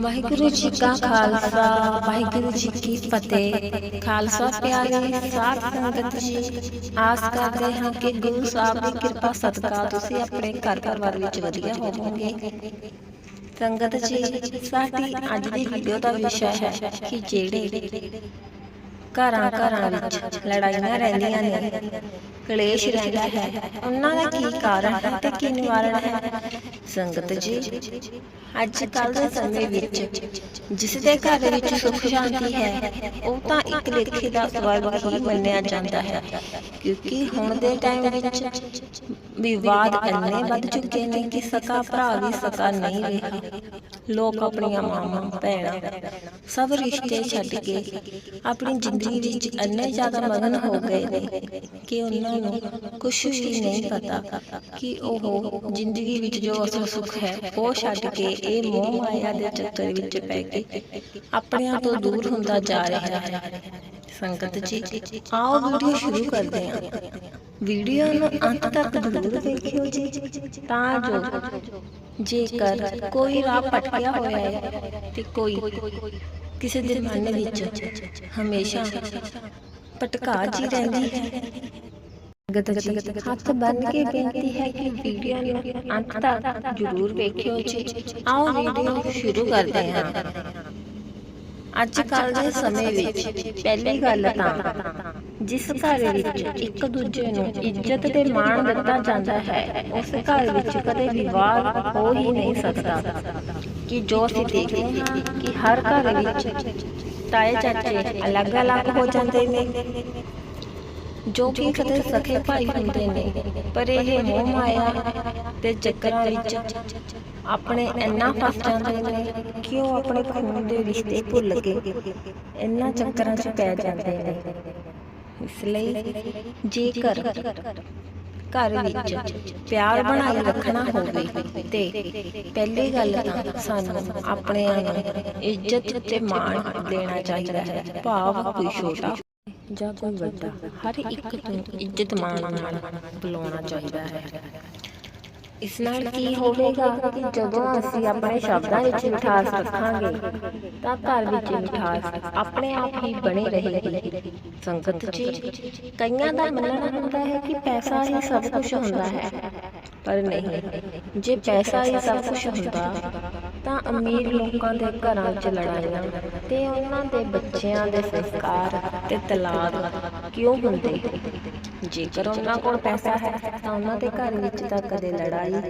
ਵਾਹਿਗੁਰੂ ਜੀ ਕਾ ਖਾਲਸਾ, ਵਾਹਿਗੁਰੂ ਜੀ ਕੀ ਫਤਿਹ। ਖਾਲਸਾ ਪਿਆਰੀ, ਸਾਧ ਸੰਗਤ ਜੀ, ਆਸ ਕਰਦੇ ਹਾਂ ਕਿ ਗੁਰੂ ਸਾਹਿਬ ਦੀ ਕਿਰਪਾ, ਸਦਕਾ ਤੁਸੀਂ ਆਪਣੇ ਘਰ ਪਰਿਵਾਰ ਵਿੱਚ ਵਧੀਆ ਹੋਵੋਗੇ। ਸੰਗਤ ਜੀ, ਸਾਡੀ ਅੱਜ ਦੀ ਵੀਡੀਓ ਦਾ ਵਿਸ਼ਾ ਹੈ ਕਿ ਜਿਹੜੇ ਘਰਾਂ ਘਰਾਂ ਵਿੱਚ ਲੜਾਈਆਂ ਰਹਿੰਦੀਆਂ ਨੇ। ਕਲੇਸ਼ ਰਹਿੰਦਾ ਹੈ। ਉਹਨਾਂ ਦਾ ਕੀ ਕਾਰਨ ਹੈ ਤੇ ਕੀ ਨਿਵਾਰਣ ਹੈ? ਸੰਗਤ ਜੀ ਅੱਜ ਕੱਲ ਦੇ ਸਮੇਂ ਵਿੱਚ ਜਿਸ ਦੇ ਘਰ ਵਿੱਚ ਸੁੱਖ ਸ਼ਾਂਤੀ ਹੈ, ਉਹ ਤਾਂ ਇੱਕ ਲੇਖੇ ਦਾ ਸਵਰਗ ਹੀ ਮੰਨਿਆ ਜਾਂਦਾ ਹੈ। ਕਿਉਂਕਿ ਹੁਣ ਦੇ ਟਾਈਮ ਵਿੱਚ ਵਿਵਾਦ ਇੰਨੇ ਵੱਧ ਚੁੱਕੇ ਨੇ ਕਿ ਸਕਾ ਭਰਾ ਵੀ ਸਕਾ ਨਹੀਂ ਰਿਹਾ। ਲੋਕ ਆਪਣੀਆਂ ਮਾਵਾਂ ਭੈਣਾਂ ਸਭ ਰਿਸ਼ਤੇ ਛੱਡ ਕੇ ਆਪਣੀ ਜ਼ਿੰਦਗੀ ਵਿੱਚ ਇੰਨੇ ਜ਼ਿਆਦਾ ਮਗਨ ਹੋ ਗਏ ਨੇ ਕਿ ਉਹਨਾਂ ਨੂੰ ਕੁਝ ਵੀ ਨਹੀਂ ਪਤਾ ਕਿ ਉਹ ਜ਼ਿੰਦਗੀ ਵਿੱਚ ਜੋ ਅਸਲ ਸੁੱਖ ਹੈ ਉਹ ਛੱਡ ਕੇ ਇਹ ਮੋਹ ਮਾਇਆ ਦੇ ਚੱਕਰ ਵਿੱਚ ਪੈ ਕੇ ਆਪਣਿਆਂ ਤੋਂ ਦੂਰ ਹੁੰਦਾ ਜਾ ਰਿਹਾ ਹੈ। ਸੰਗਤ ਜੀ ਆਓ ਵੀਡੀਓ ਸ਼ੁਰੂ ਕਰਦੇ ਹਾਂ। ਵੀਡੀਓ ਨੂੰ ਅੰਤ ਤੱਕ ਜ਼ਰੂਰ ਦੇਖਿਓ ਜੀ। ਤਾਂ ਜੋ ਜੇਕਰ ਕੋਈ ਰਾਹ ਭਟਕਿਆ ਹੋਇਆ ਹੈ ਤੇ ਕੋਈ ਕਿਸੇ ਦੇ ਮਨ ਵਿੱਚ ਹਮੇਸ਼ਾ ਭਟਕਾ ਜੀ ਰਹਿੰਦੀ ਹੈ। ਸੰਗਤ ਜੀ, ਹੱਥ ਬੰਨ ਕੇ ਬੇਨਤੀ ਹੈ ਕਿ ਵੀਡੀਓ ਨੂੰ ਅੰਤ ਤੱਕ ਜ਼ਰੂਰ ਵੇਖਿਓ ਜੀ। ਆਓ ਵੀਡੀਓ ਸ਼ੁਰੂ ਕਰਦੇ ਹਾਂ। ਅੱਜ ਕੱਲ ਦੇ ਸਮੇਂ ਵਿੱਚ ਪਹਿਲੀ ਗੱਲ ਤਾਂ ਜਿਸ ਘਰ ਵਿੱਚ ਇੱਕ ਦੂਜੇ ਨੂੰ ਇੱਜ਼ਤ ਤੇ ਮਾਣ ਦਿੱਤਾ ਜਾਂਦਾ ਹੈ, ਉਸ ਘਰ ਵਿੱਚ ਕਦੇ ਵਿਵਾਦ ਹੋ ਹੀ ਨਹੀਂ ਸਕਦਾ। ਕਿ ਜੋ ਅਸੀਂ ਦੇਖਦੇ ਹਾਂ ਕਿ ਹਰ ਘਰ ਵਿੱਚ ਤਾਏ ਚਾਚੇ ਅਲੱਗ-ਅਲੱਗ ਹੋ ਜਾਂਦੇ ਨੇ, ਜੋ ਕਿ ਕਦੇ ਸਕੇ ਭਾਈ ਹੁੰਦੇ ਨੇ, ਪਰ ਇਹ ਮੋਹ ਮਾਇਆ ਤੇ ਚੱਕਰਾਂ ਵਿੱਚ ਆਪਣੇ ਇੰਨਾ ਫਸ ਜਾਂਦੇ ਨੇ ਕਿ ਉਹ ਆਪਣੇ ਖੂਨ ਦੇ ਰਿਸ਼ਤੇ ਭੁੱਲ ਕੇ ਇੰਨਾ ਚੱਕਰਾਂ 'ਚ ਪੈ ਜਾਂਦੇ ਨੇ। ਇਸ ਲਈ ਜੇਕਰ ਘਰ ਵਿੱਚ ਪਿਆਰ ਬਣਾਈ ਰੱਖਣਾ ਹੋਵੇ ਤੇ ਪਹਿਲੀ ਗੱਲ ਤਾਂ ਸਾਨੂੰ ਆਪਣਿਆਂ ਨੂੰ ਇੱਜ਼ਤ ਤੇ ਮਾਣ ਦੇਣਾ ਚਾਹੀਦਾ ਹੈ। ਭਾਵ ਕੋਈ ਛੋਟਾ ਜਾਂ ਕੋਈ ਵੱਡਾ ਹਰ ਇੱਕ ਨੂੰ ਇੱਜ਼ਤ ਮਾਣ ਨਾਲ ਬੁਲਾਉਣਾ ਚਾਹੀਦਾ ਹੈ। ਇਸ ਨਾਲ ਕੀ ਹੋਵੇਗਾ ਕਿ ਜਦੋਂ ਅਸੀਂ ਆਪਣੇ ਸ਼ਬਦਾਂ ਵਿੱਚ ਮਿਠਾਸ ਰੱਖਾਂਗੇ ਤਾਂ ਘਰ ਵਿੱਚ ਮਿਠਾਸ ਆਪਣੇ ਆਪ ਹੀ ਬਣੀ ਰਹੇਗੀ। ਸੰਗਤ ਜੀ ਕਈਆਂ ਦਾ ਮੰਨਣਾ ਹੁੰਦਾ ਹੈ ਕਿ ਪੈਸਾ ਹੀ ਸਭ ਕੁਝ ਹੁੰਦਾ ਹੈ। ਪਰ ਨਹੀਂ ਜੇ ਪੈਸਾ ਹੀ ਸਭ ਕੁਝ ਹੁੰਦਾ ਤਾਂ ਅਮੀਰ ਲੋਕਾਂ ਦੇ ਘਰਾਂ 'ਚ ਲੜਾਈਆਂ ਤੇ ਉਹਨਾਂ ਦੇ ਬੱਚਿਆਂ ਦੇ ਸੰਸਕਾਰ ਤੇ ਤਲਾਕ ਕਿਉਂ ਹੁੰਦੇ? ਜੇਕਰ ਉਹਨਾਂ ਕੋਲ ਪੈਸਾ ਹੈ ਤਾਂ ਉਹਨਾਂ ਦੇ ਘਰ ਵਿੱਚ ਤਾਂ ਕਦੇ ਲੜਾਈ,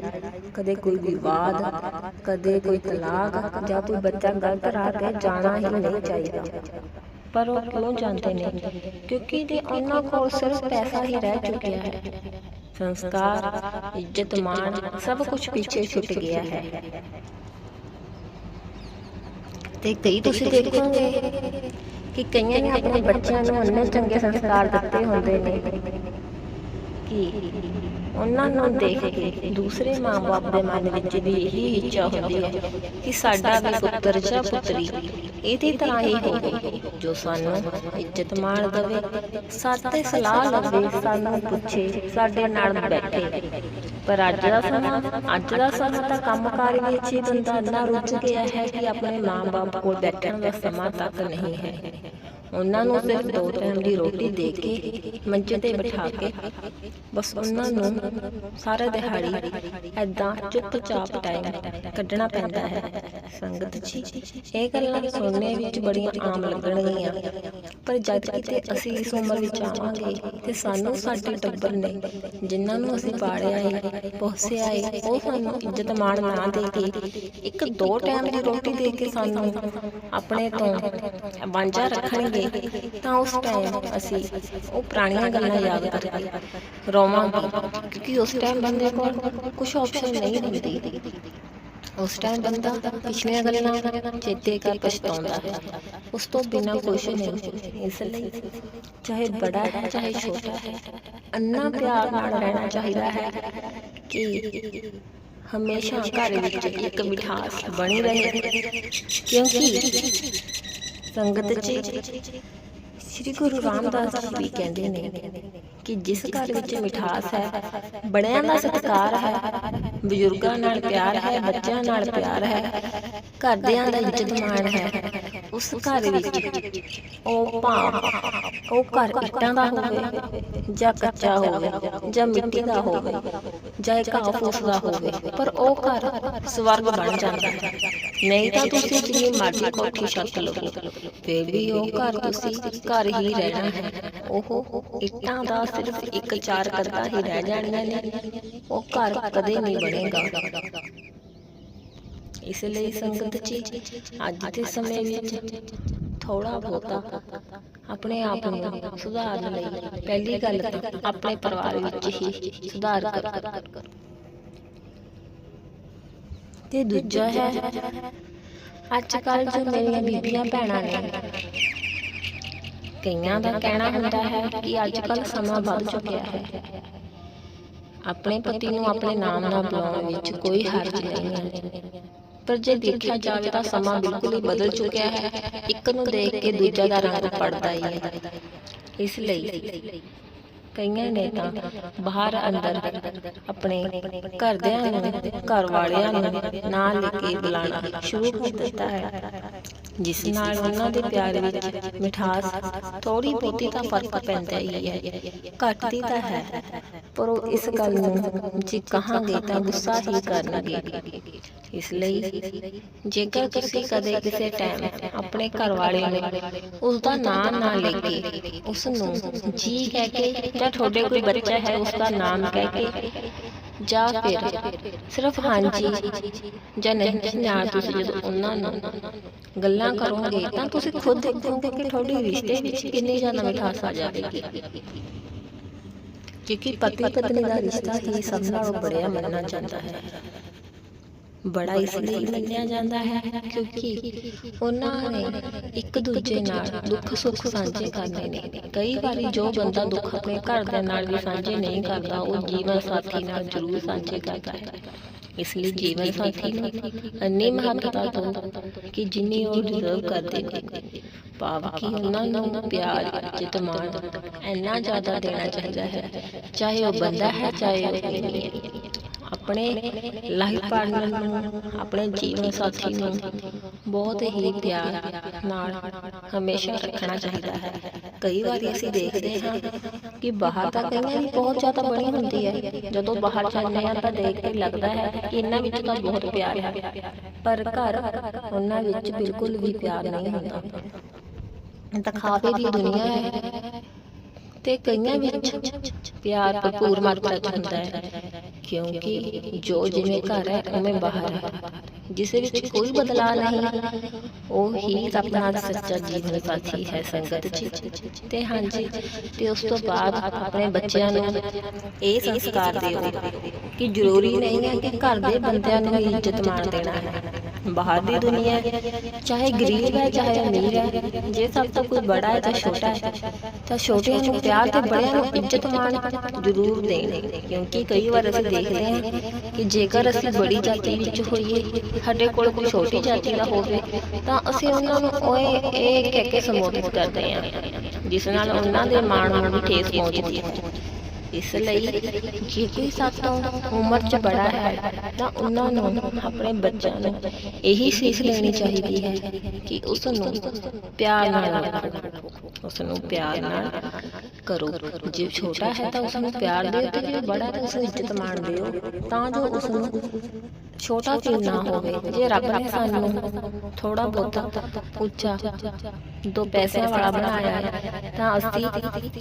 ਕਦੇ ਕੋਈ ਵਿਵਾਦ, ਕਦੇ ਕੋਈ ਤਲਾਕ ਜਾਂ ਕੋਈ ਬੱਚਾ ਗਲਤ ਰਾਹ ਤੇ ਜਾਣਾ ਹੀ ਨਹੀਂ ਚਾਹੀਦਾ। ਪਰ ਉਹ ਕਿਉਂ ਜਾਂਦੇ ਨੇ? ਕਿਉਂਕਿ ਜੇ ਉਹਨਾਂ ਕੋਲ ਸਿਰਫ ਪੈਸਾ ਹੀ ਰਹਿ ਚੁੱਕਿਆ ਹੈ। ਸੰਸਕਾਰ, ਇੱਜ਼ਤ, ਮਾਣ ਸਭ ਕੁਝ ਪਿੱਛੇ ਛੁੱਟ ਗਿਆ ਹੈ। ਤੇ ਕਈ ਤੁਸੀਂ ਦੇਖੋਗੇ ਕਿ ਕਈਆਂ ਨੇ ਆਪਣੇ ਬੱਚਿਆਂ ਨੂੰ ਇੰਨੇ ਚੰਗੇ ਸੰਸਕਾਰ ਦਿੱਤੇ ਹੁੰਦੇ ਨੇ। ਕਿ ਉਹਨਾਂ ਨੂੰ ਦੇਖ ਕੇ ਦੂਸਰੇ ਮਾਪੇ ਦੇ ਮਨ ਵਿੱਚ ਵੀ ਇਹੀ ਇੱਛਾ ਹੁੰਦੀ ਹੈ ਕਿ ਸਾਡਾ ਵੀ ਪੁੱਤਰ ਜਾਂ ਪੁੱਤਰੀ ਇਹਦੀ ਤਰ੍ਹਾਂ ਹੀ ਹੋਵੇ, ਜੋ ਸਾਨੂੰ ਇੱਜ਼ਤ ਮਾਣ ਦੇਵੇ ਸਾਤੇ ਸਲਾਹ ਲਵੇ, ਸਾਨੂੰ ਪੁੱਛੇ, ਸਾਡੇ ਨਾਲ ਬੈਠੇ। ਪਰ ਅੱਜ ਦਾ ਸਮਾਂ, ਅੱਜ ਦਾ ਸਮਾਂ ਤਾਂ ਕੰਮਕਾਰ ਵਿੱਚ ਹੀ ਬੰਦਾ ਇੰਨਾ ਰੁੱਝ ਗਿਆ ਹੈ ਕਿ ਆਪਣੇ ਮਾਂ-ਬਾਪ ਕੋਲ ਬੈਠਣ ਦਾ ਸਮਾਂ ਤੱਕ ਨਹੀਂ ਹੈ। ਉਹਨਾਂ ਨੂੰ ਸਿਰਫ ਦੋ ਟਾਈਮ ਦੀ ਰੋਟੀ ਦੇ ਕੇ ਮੰਜੇ ਤੇ ਬਿਠਾ ਕੇ ਬਸ ਉਹਨਾਂ ਨੂੰ ਸਾਰਾ ਦਿਹਾੜੀ ਐਦਾਂ ਚੁੱਪਚਾਪ ਟਾਈਮ ਕੱਢਣਾ ਪੈਂਦਾ ਹੈ। ਸੰਗਤ ਜੀ, ਇਹ ਗੱਲਾਂ ਸੁਣਨੇ ਵਿੱਚ ਬੜੀਆਂ ਆਮ ਲੱਗਣਗੀਆਂ। ਪਰ ਜਦ ਕਿਤੇ ਅਸੀਂ ਇਸ ਉਮਰ ਵਿੱਚ ਆਵਾਂਗੇ ਤੇ ਸਾਨੂੰ ਸਾਡੇ ਟੱਬਰ ਨੇ ਜਿਨ੍ਹਾਂ ਨੂੰ ਅਸੀਂ ਪਾੜਿਆ ਹੈ ਪੋਸਿਆ ਹੈ ਉਹ ਸਾਨੂੰ ਇੱਜ਼ਤ ਮਾਣ ਨਾ ਦੇ ਕੇ ਇੱਕ ਦੋ ਟਾਈਮ ਦੀ ਰੋਟੀ ਦੇ ਕੇ ਸਾਨੂੰ ਆਪਣੇ ਤੋਂ ਵਾਂਝਾ ਰੱਖਣਗੇ। ਤਾਂ ਉਸ ਟਾਈਮ ਅਸੀਂ ਉਹ ਪੁਰਾਣੀਆਂ ਗੱਲਾਂ ਯਾਦ ਕਰਕੇ ਰੋਵਾਂਗੇ ਕਿਉਂਕਿ ਉਸ ਟਾਈਮ ਬੰਦੇ ਕੋਲ ਕੁਝ ਆਪਸ਼ਨ ਨਹੀਂ ਹੁੰਦੀ। ਉਸ ਟਾਈਮ ਬੰਦਾ ਪਿਛਲੀਆਂ ਗੱਲਾਂ ਚੇਤੇ ਕਰ ਪਛਤਾਉਂਦਾ। ਹੈ ਉਸ ਤੋਂ ਬਿਨਾਂ ਕੁਝ ਨਹੀਂ ਇਸ ਲਈ ਚਾਹੇ ਬੜਾ ਹੈ, ਚਾਹੇ ਛੋਟਾ ਹੈ ਅੰਨਾ ਪਿਆਰ ਨਾਲ ਰਹਿਣਾ ਚਾਹੀਦਾ ਹੈ ਕਿ ਹਮੇਸ਼ਾ ਘਰ ਵਿੱਚ ਇੱਕ ਮਿਠਾਸ ਬਣੀ ਰਹੇ। ਕਿਉਂਕਿ ਸੰਗਤ ਜੀ, ਸ੍ਰੀ ਗੁਰੂ ਰਾਮਦਾਸ ਜੀ ਵੀ ਕਹਿੰਦੇ ਨੇ ਕਿ ਜਿਸ ਘਰ ਵਿੱਚ ਮਿਠਾਸ ਹੈ, ਬੜਿਆਂ ਦਾ ਸਤਿਕਾਰ ਹੈ, ਬਜ਼ੁਰਗਾਂ ਨਾਲ ਪਿਆਰ ਹੈ, ਬੱਚਿਆਂ ਨਾਲ ਪਿਆਰ ਹੈ, ਘਰਦਿਆਂ ਦਾ ਇੱਜ਼ਤ ਮਾਣ ਹੈ, ਉਸ ਘਰ ਵਿੱਚ ਉਹ ਭਾਂ ਉਹ ਘਰ ਇੱਟਾਂ ਦਾ ਹੋਵੇ ਜਾਂ ਕੱਚਾ ਹੋਵੇ ਜਾਂ ਮਿੱਟੀ ਦਾ ਹੋਵੇ ਜਾਂ ਇੱਕ ਦਾ ਹੋਵੇ, ਪਰ ਉਹ ਘਰ ਸਵਰਗ ਬਣ ਜਾਂਦਾ ਹੈ। ਨਹੀਂ ਤਾਂ ਤੁਸੀਂ ਜਿੰਨੀ ਮਰਜ਼ੀ ਕੋਠੀ ਛੱਤ ਲਓ। ਫਿਰ ਵੀ ਉਹ ਘਰ ਤੁਸੀਂ ਘਰ ਹੀ ਰਹਿਣਾ ਹੈ। ਉਹ ਇੱਟਾਂ ਦਾ ਸਿਰਫ ਇੱਕ ਚਾਰ ਕੱਦਾਂ ਹੀ ਰਹਿ ਜਾਣੀਆਂ ਨੇ। ਉਹ ਘਰ ਕਦੇ ਨਹੀਂ ਬਣੇਗਾ। ਇਸ ਲਈ ਸੰਗਤ ਜੀ ਅੱਜ ਦੇ ਸਮੇਂ ਵਿੱਚ ਥੋੜਾ ਬਹੁਤਾ ਆਪਣੇ ਆਪ ਨੂੰ ਸੁਧਾਰਨ ਲਈ ਪਹਿਲੀ ਗੱਲ ਤਾਂ ਆਪਣੇ ਪਰਿਵਾਰ ਵਿੱਚ ਹੀ ਸੁਧਾਰ ਕਰੋ। ਤੇ ਦੂਜਾ ਹੈ ਅੱਜ ਕੱਲ ਜੋ ਮੇਰੀਆਂ ਬੀਬੀਆਂ ਭੈਣਾਂ ਨੇ, ਕਈਆਂ ਦਾ ਕਹਿਣਾ ਹੁੰਦਾ ਹੈ ਕਿ ਅੱਜ ਕੱਲ ਸਮਾਂ ਵੱਧ ਚੁੱਕਿਆ ਹੈ। ਆਪਣੇ ਪਤੀ ਨੂੰ ਆਪਣੇ ਨਾਮ ਨਾਲ ਬੁਲਾਉਣ ਵਿੱਚ ਕੋਈ ਹਰਜ ਨਹੀਂ ਹੈ। ਪਰ ਜੇ ਦੇਖਿਆ ਜਾਵੇ ਤਾਂ ਸਮਾਂ ਬਿਲਕੁਲ ਹੀ ਬਦਲ ਚੁੱਕਿਆ ਹੈ। ਇੱਕ ਨੂੰ ਦੇਖ ਕੇ ਦੂਜਾ ਦਾ ਰੰਗ ਪੜਦਾ ਹੀ ਹੈ। ਇਸ ਲਈ ਕਈਆਂ ਨੇ ਤਾਂ ਬਾਹਰ ਅੰਦਰ ਆਪਣੇ ਘਰਦਿਆਂ ਨੂੰ ਘਰ ਵਾਲਿਆਂ ਨੂੰ ਨਾਲ ਲੈ ਕੇ ਬੁਲਾਉਣਾ ਸ਼ੁਰੂ ਕਰ ਦਿੱਤਾ ਹੈ। ਜਿਸ ਨਾਲ ਉਹਨਾਂ ਦੇ ਪਿਆਰ ਵਿੱਚ ਮਿਠਾਸ ਥੋੜੀ ਬਹੁਤੀ ਤਾਂ ਫ਼ਰਕ ਪੈਂਦਾ ਹੀ ਹੈ। ਘਟਦੀ ਤਾਂ ਹੈ, ਪਰ ਉਹ ਇਸ ਗੱਲ ਨੂੰ ਜੇ ਕਹਾਂਗੇ ਤਾਂ ਗੁੱਸਾ ਹੀ ਕਰਨਗੇ। ਇਸ ਲਈ ਜੇਕਰ ਤੁਸੀਂ ਕਦੇ ਕਿਸੇ ਟਾਈਮ ਆਪਣੇ ਘਰ ਵਾਲੇ ਨੂੰ ਉਸ ਦਾ ਨਾਮ ਨਾ ਲੈ ਕੇ ਉਸ ਨੂੰ ਜੀ ਕਹਿ ਕੇ ਜਾਂ ਤੁਹਾਡੇ ਕੋਈ ਬੱਚਾ ਹੈ ਉਸ ਦਾ ਨਾਮ ਕਹਿ ਕੇ ਜਾਂ ਫਿਰ ਸਿਰਫ ਹਾਂਜੀ ਜਾਂ ਨਹੀਂ ਨਾਲ ਤੁਸੀਂ ਜਦੋਂ ਉਹਨਾਂ ਨੂੰ ਗੱਲਾਂ ਕਰੋਗੇ ਤਾਂ ਤੁਸੀਂ ਖੁਦ ਦੇਖੋਗੇ ਕਿ ਤੁਹਾਡੇ ਰਿਸ਼ਤੇ ਵਿੱਚ ਕਿੰਨੀ ਜ਼ਿਆਦਾ ਮਿਠਾਸ ਆ ਜਾਵੇਗੀ। ਕਿਉਂਕਿ ਪਤੀ ਪਤਨੀ ਦਾ ਰਿਸ਼ਤਾ ਹੀ ਸਭ ਨਾਲੋਂ ਬੜਿਆ ਮੰਨਣਾ ਜਾਂਦਾ ਹੈ। ਬੜਾ ਇਸ ਲਈ ਮੰਨਿਆ ਜਾਂਦਾ ਹੈ ਕਿਉਂਕਿ ਉਹਨਾਂ ਨੇ ਇੱਕ ਦੂਜੇ ਨਾਲ ਦੁੱਖ ਸੁੱਖ ਸਾਂਝੇ ਕਰਨੇ ਨੇ। ਕਈ ਵਾਰੀ ਜੋ ਬੰਦਾ ਦੁੱਖ ਆਪਣੇ ਘਰ ਦੇ ਨਾਲ ਵੀ ਸਾਂਝੇ ਨਹੀਂ ਕਰਦਾ ਉਹ ਜੀਵਨ ਸਾਥੀ ਨਾਲ ਜ਼ਰੂਰ ਸਾਂਝੇ ਕਰਦਾ ਹੈ। ਇਸ ਲਈ ਜੀਵਨ ਸਾਥੀ ਨੂੰ ਅੰਨੀ ਮਹੱਤਤਾ ਤੋਂ ਕਿ ਜਿੰਨੀ ਉਹ ਡਿਜ਼ਰਵ ਕਰਦੇ ਨੇ। ਭਾਵ ਕਿ ਉਹਨਾਂ ਨੂੰ ਪਿਆਰ ਇੱਜ਼ਤ ਮਾਣ ਇੰਨਾ ਜ਼ਿਆਦਾ ਦੇਣਾ ਚਾਹੀਦਾ ਹੈ। ਚਾਹੇ ਉਹ ਬੰਦਾ ਹੈ ਚਾਹੇ ਉਹ ਨਹੀਂ ਹੈ। ਆਪਣੇ ਲਾਈਫ ਪਾਰਟਨਰ ਨੂੰ, ਆਪਣੇ ਜੀਵਨ ਸਾਥੀ ਨੂੰ ਬਹੁਤ ਹੀ ਪਿਆਰ ਨਾਲ ਹਮੇਸ਼ਾ ਰੱਖਣਾ ਚਾਹੀਦਾ ਹੈ। ਕਈ ਵਾਰੀ ਅਸੀਂ ਦੇਖਦੇ ਹਾਂ ਕਿ ਬਾਹਰ ਤਾਂ ਕਈਆਂ ਦੀ ਬਹੁਤ ਜ਼ਿਆਦਾ ਬਣੀ ਹੁੰਦੀ ਹੈ। ਜਦੋਂ ਬਾਹਰ ਜਾਂਦੇ ਹਾਂ ਤਾਂ ਦੇਖ ਕੇ ਲੱਗਦਾ ਹੈ ਕਿ ਇਹਨਾਂ ਵਿੱਚ ਤਾਂ ਬਹੁਤ ਪਿਆਰ ਹੈ। ਪਰ ਘਰ ਉਹਨਾਂ ਵਿੱਚ ਬਿਲਕੁਲ ਵੀ ਪਿਆਰ ਨਹੀਂ ਹੁੰਦਾ। ਦਿਖਾਵੇ ਦੀ ਦੁਨੀਆ ਹੈ ਤੇ ਕਈਆਂ ਵਿੱਚ ਪਿਆਰ ਭਰਪੂਰ ਮਾਤਰਾ ਚ ਹੁੰਦਾ ਹੈ। ਕਿਉਂਕਿ ਜੋ ਜਿਵੇਂ ਘਰ ਹੈ ਉਵੇਂ ਬਾਹਰ ਹੈ। ਜਿਸ ਵਿੱਚ ਕੋਈ ਬਦਲਾਅ ਨਹੀਂ ਉਹ ਹੀ ਆਪਣਾ ਸੱਚਾ ਜੀਵਨ ਸਾਥੀ ਹੈ ਸੰਗਤ ਜੀ ਤੇ ਹਾਂਜੀ ਤੇ ਉਸ ਤੋਂ ਬਾਅਦ ਆਪਣੇ ਬੱਚਿਆਂ ਨੂੰ ਇਹ ਸੰਸਕਾਰ ਦਿਓ ਕਿ ਜ਼ਰੂਰੀ ਨਹੀਂ ਹੈ ਕਿ ਘਰ ਦੇ ਬੰਦਿਆਂ ਨੂੰ ਹੀ ਇੱਜ਼ਤ ਮਾਣ ਦੇਣਾ ਹੈ। ਬਾਹਰ ਦੀ ਦੁਨੀਆ ਚਾਹੇ ਗਰੀਬ ਹੈ, ਚਾਹੇ ਅਮੀਰ ਹੈ, ਜੇ ਸਭ ਤੋਂ ਕੋਈ ਬੜਾ ਹੈ ਤਾਂ ਛੋਟਾ ਹੈ। ਤਾਂ ਛੋਟਿਆਂ ਨੂੰ ਪਿਆਰ ਤੇ ਬੜਿਆਂ ਨੂੰ ਇੱਜ਼ਤ ਮਾਣ ਜ਼ਰੂਰ ਦੇਣ, ਕਿਉਂਕਿ ਕਈ ਵਾਰ ਅਸੀਂ ਦੇਖਦੇ ਹਾਂ ਕਿ ਜੇਕਰ ਅਸੀਂ ਬੜੀ ਜਾਤੀ ਵਿੱਚ ਹੋਈਏ, ਸਾਡੇ ਕੋਲ ਕੋਈ ਛੋਟੀ ਜਾਤੀ ਦਾ ਹੋਵੇ, ਤਾਂ ਅਸੀਂ ਉਹਨਾਂ ਨੂੰ ਓਏ ਇਹ ਕਹਿ ਕੇ ਸੰਬੋਧਿਤ ਕਰਦੇ ਹਾਂ, ਜਿਸ ਨਾਲ ਉਹਨਾਂ ਦੇ ਮਾਣ ਨੂੰ ਵੀ ਠੇਸ ਪਹੁੰਚਦੀ ਹੈ। ਇਸ ਲਈ ਜੇ ਕੋਈ ਸਾਤੋਂ ਉਮਰ 'ਚ ਬੜਾ ਹੈ, ਤਾਂ ਉਹਨਾਂ ਨੂੰ ਆਪਣੇ ਬੱਚਿਆਂ ਨੂੰ ਇਹੀ ਸਿੱਖ ਲੈਣੀ ਚਾਹੀਦੀ ਹੈ ਕਿ ਉਸ ਨੂੰ ਪਿਆਰ ਨਾਲ ਰੱਖੋ। ਉਸ ਨੂੰ ਪਿਆਰ ਨਾਲ ਕਰੋ। ਜੇ ਛੋਟਾ ਹੈ ਤਾਂ ਉਸ ਨੂੰ ਪਿਆਰ ਦਿਓ ਤੇ ਜੇ ਬੜਾ ਤਾਂ ਉਸ ਨੂੰ ਇੱਜ਼ਤ ਮਾਣ ਦਿਓ। ਤਾਂ ਜੋ ਉਸ ਨੂੰ ਛੋਟਾ ਫੀਲ ਨਾ ਹੋਵੇ। ਜੇ ਰੱਬ ਨੇ ਸਾਨੂੰ ਥੋੜਾ ਬਹੁਤਾ ਉੱਚਾ ਦੋ ਪੈਸਿਆਂ ਵਾਲਾ ਬਣਾਇਆ ਤਾਂ ਅਸੀਂ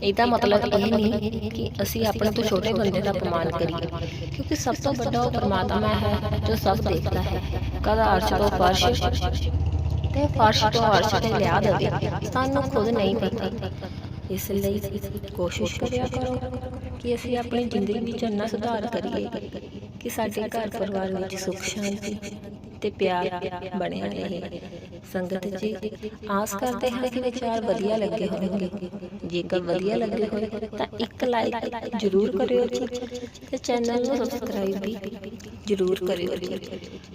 ਇਹਦਾ ਮਤਲਬ ਇਹ ਨਹੀਂ ਕਿ ਅਸੀਂ ਆਪਣੇ ਤੋਂ ਛੋਟੇ ਬੰਦੇ ਦਾ ਅਪਮਾਨ ਕਰੀਏ। ਕਿਉਂਕਿ ਸਭ ਤੋਂ ਵੱਡਾ ਉਹ ਪਰਮਾਤਮਾ ਹੈ ਜੋ ਸਭ ਦੇਖਦਾ ਹੈ। ਕਦ ਅਰਸ਼ ਤੋਂ ਫਰਸ਼ ਤੇ ਫਰਸ਼। ਤੋਂ ਅਰਸ਼ ਤੇ ਲਿਆ ਦੇਵੇ। ਸਾਨੂੰ ਖੁਦ ਨਹੀਂ ਪਤਾ। ਇਸ ਲਈ ਕੋਸ਼ਿਸ਼ ਕਰਿਆ ਕਰੋ ਕਿ ਅਸੀਂ ਆਪਣੀ ਜ਼ਿੰਦਗੀ ਵਿੱਚ ਇੰਨਾ ਸੁਧਾਰ ਕਰੀਏ ਕਿ ਸਾਡੇ ਘਰ ਪਰਿਵਾਰ ਵਿੱਚ ਸੁੱਖ ਸ਼ਾਂਤੀ ਤੇ ਪਿਆਰ ਬਣਿਆ ਰਹੇ। ਸੰਗਤ ਜੀ ਆਸ ਕਰਦੇ ਹਾਂ ਕਿ ਵਿਚਾਰ ਵਧੀਆ ਲੱਗੇ ਹੋਣਗੇ। ਜੇਕਰ ਵਧੀਆ ਲੱਗੇ ਹੋਏ ਤਾਂ ਇੱਕ ਲਾਈਕ ਜ਼ਰੂਰ ਕਰਿਓ ਜੀ। ਤੇ ਚੈਨਲ ਨੂੰ ਸਬਸਕ੍ਰਾਈਬ ਵੀ ਜ਼ਰੂਰ ਕਰਿਓ ਜੀ।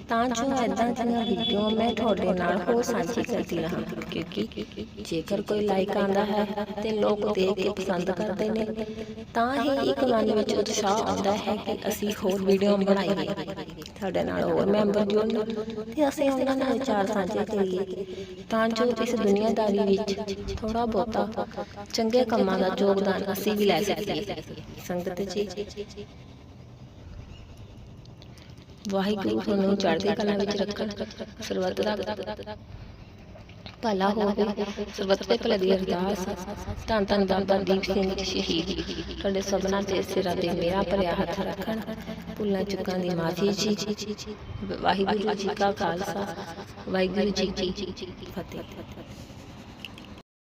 ਤਾਂ ਜੋ ਐਦਾਂ ਦੀਆਂ ਵੀਡੀਓ ਮੈਂ ਤੁਹਾਡੇ ਨਾਲ ਹੋਰ ਸਾਂਝੀ ਕਰਦੀ ਰਹਾਂ। ਕਿਉਂਕਿ ਜੇਕਰ ਕੋਈ ਲਾਈਕ ਆਂਦਾ ਹੈ ਤੇ ਲੋਕ ਦੇਖ ਕੇ ਪਸੰਦ ਕਰਦੇ ਨੇ ਤਾਂ ਹੀ ਇੱਕ ਮਨ ਵਿੱਚ ਉਤਸ਼ਾਹ ਆਉਂਦਾ ਹੈ ਕਿ ਅਸੀਂ ਹੋਰ ਵੀਡੀਓ ਬਣਾਈਏ। ਸਾਡੇ ਨਾਲ ਹੋਰ ਮੈਂਬਰ ਜੁੜਨ। ਤੇ ਅਸੀਂ ਉਹਨਾਂ ਨਾਲ ਵਿਚਾਰ ਸਾਂਝੇ ਕਰੀਏ ਤਾਂ ਜੋ ਇਸ ਦੁਨੀਆਦਾਰੀ ਵਿੱਚ ਥੋੜਾ ਬਹੁਤਾ ਚੰਗੇ ਕੰਮਾਂ ਦਾ ਯੋਗਦਾਨ ਅਸੀਂ ਵੀ ਲੈ ਸਕੀਏ। ਸੰਗਤ ਜੀ। ਵਾਹਿਗੁਰੂ ਤੁਹਾਨੂੰ ਚੜ੍ਹਦੀ ਕਲਾ ਵਿੱਚ ਰੱਖਣ, ਸਰਬੱਤ ਦਾ ਭਲਾ ਹੋਵੇ। ਸਰਬੱਤ ਭਲੇ ਦੀ ਅਰਦਾਸ ਧੰਨ ਧੰਨ ਬਾਬਾ ਦੀਪ ਸਿੰਘ ਜੀ ਸ਼ਹੀਦ। ਤੁਹਾਡੇ ਸਭਨਾਂ ਤੇ ਸਿਰਾਂ ਤੇ ਮੇਰਾ ਭਰਿਆ ਹੱਥ ਰੱਖਣ। ਭੁੱਲਾਂ ਚੁੱਕਾਂ ਦੀ ਮਾਫੀ ਜੀ। ਵਾਹਿਗੁਰੂ ਜੀ ਕਾ ਖਾਲਸਾ। ਵਾਹਿਗੁਰੂ ਜੀ ਕੀ ਫਤਿਹ।